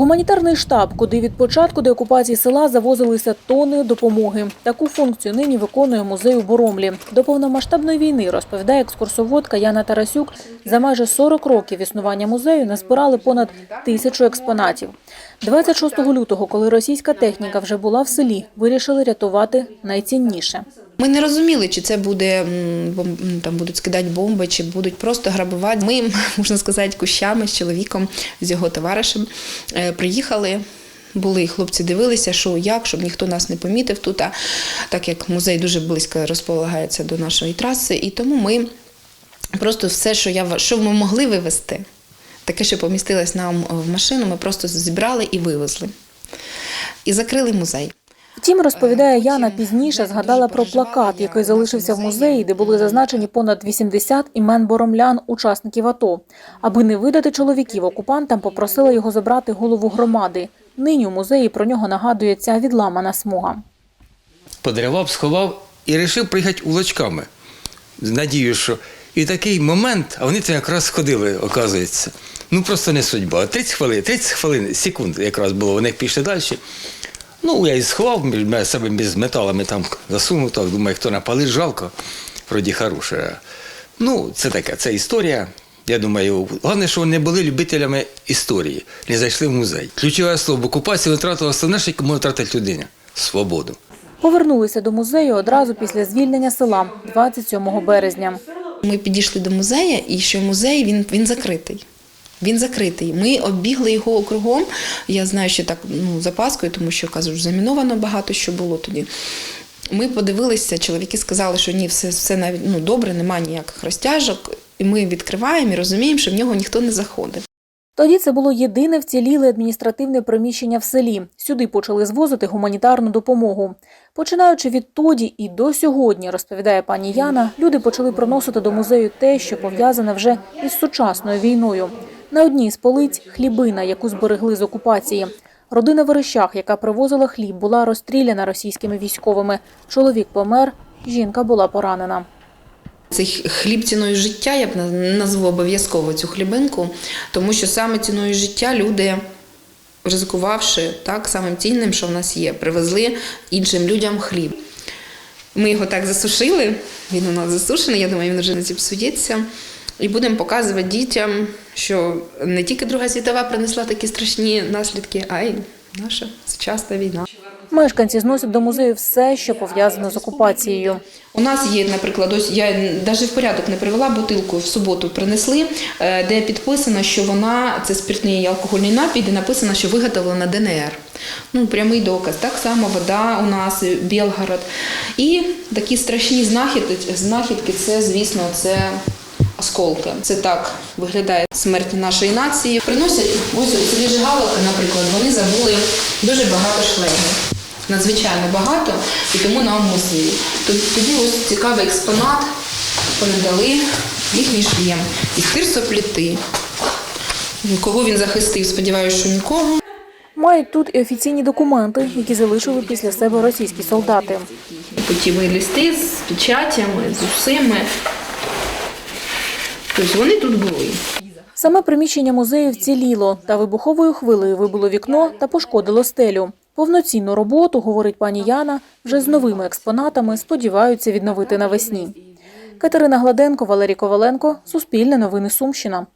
Гуманітарний штаб, куди від початку деокупації села завозилися тони допомоги. Таку функцію нині виконує музей у Боромлі. До повномасштабної війни, розповідає екскурсоводка Яна Тарасюк, за майже 40 років існування музею назбирали понад тисячу експонатів. 26 лютого, коли російська техніка вже була в селі, вирішили рятувати найцінніше. Ми не розуміли, чи це буде там будуть скидати бомби, чи будуть просто грабувати. Ми, можна сказати, кущами з чоловіком, з його товаришем е, приїхали. Були хлопці, дивилися, що як, щоб ніхто нас не помітив тут. А так як музей дуже близько розполагається до нашої траси, і тому ми просто все, що я що ми могли вивезти, таке, що помістилось нам в машину, ми просто зібрали і вивезли. І закрили музей. Втім, розповідає Яна, пізніше згадала про плакат, який залишився в музеї, де були зазначені понад 80 імен боромлян, учасників АТО. Аби не видати чоловіків окупантам, попросила його забрати голову громади. Нині у музеї про нього нагадує ця відламана смуга. Подривав, сховав і вирішив приїхати улочками. Надією, що і такий момент, а вони це якраз сходили, оказується. Ну просто не судьба. 30 хвилин, 30 хвилин, секунд якраз було, вони пішли далі. Ну, я і сховав між між себе між металами там засунув, так думаю, хто напалить, жалко, вроді хороше. Ну, це таке, це історія. Я думаю, головне, що вони були любителями історії, не зайшли в музей. Ключове слово, окупація втратила основне, що може втратити людина свободу. Повернулися до музею одразу після звільнення села 27 березня. Ми підійшли до музею, і що музей він, він закритий. Він закритий. Ми оббігли його кругом. Я знаю, що так ну, запаскою, тому що кажуть, заміновано багато що було тоді. Ми подивилися, чоловіки сказали, що ні, все, все навіть ну, добре, немає ніяких розтяжок. І ми відкриваємо і розуміємо, що в нього ніхто не заходить. Тоді це було єдине вціліле адміністративне приміщення в селі. Сюди почали звозити гуманітарну допомогу. Починаючи відтоді і до сьогодні, розповідає пані Яна, люди почали приносити до музею те, що пов'язане вже із сучасною війною. На одній з полиць хлібина, яку зберегли з окупації. Родина Верещах, яка привозила хліб, була розстріляна російськими військовими. Чоловік помер, жінка була поранена. Цей хліб ціною життя, я б назву обов'язково цю хлібинку, тому що саме ціною життя люди, ризикувавши так, самим цінним, що в нас є, привезли іншим людям хліб. Ми його так засушили, він у нас засушений, я думаю, він вже не зіпсується. І будемо показувати дітям, що не тільки Друга світова принесла такі страшні наслідки, а й наша сучасна війна. Мешканці зносять до музею все, що пов'язано з окупацією. У нас є, наприклад, ось я навіть в порядок не привела бутилку в суботу принесли, е, де підписано, що вона це спиртний і алкогольний напій, де написано, що виготовлена ДНР. Ну, прямий доказ. Так само вода у нас, е, Білгород. І такі страшні знахідки, знахідки це, звісно, це осколки. Це так виглядає смерть нашої нації. Приносять ось у селі Жигаловка, наприклад, вони забули дуже багато шлемів. Надзвичайно багато, і тому нам музеї. Тоді ось цікавий експонат передали їхній шлем із тирсопліти. Кого він захистив, сподіваюся, що нікого. Мають тут і офіційні документи, які залишили після себе російські солдати. Путіві листи з печатями, з усіми. Тобто вони тут були. Саме приміщення музею вціліло, та вибуховою хвилею вибило вікно та пошкодило стелю. Повноцінну роботу, говорить пані Яна, вже з новими експонатами сподіваються відновити навесні. Катерина Гладенко, Валерій Коваленко, Суспільне новини Сумщина.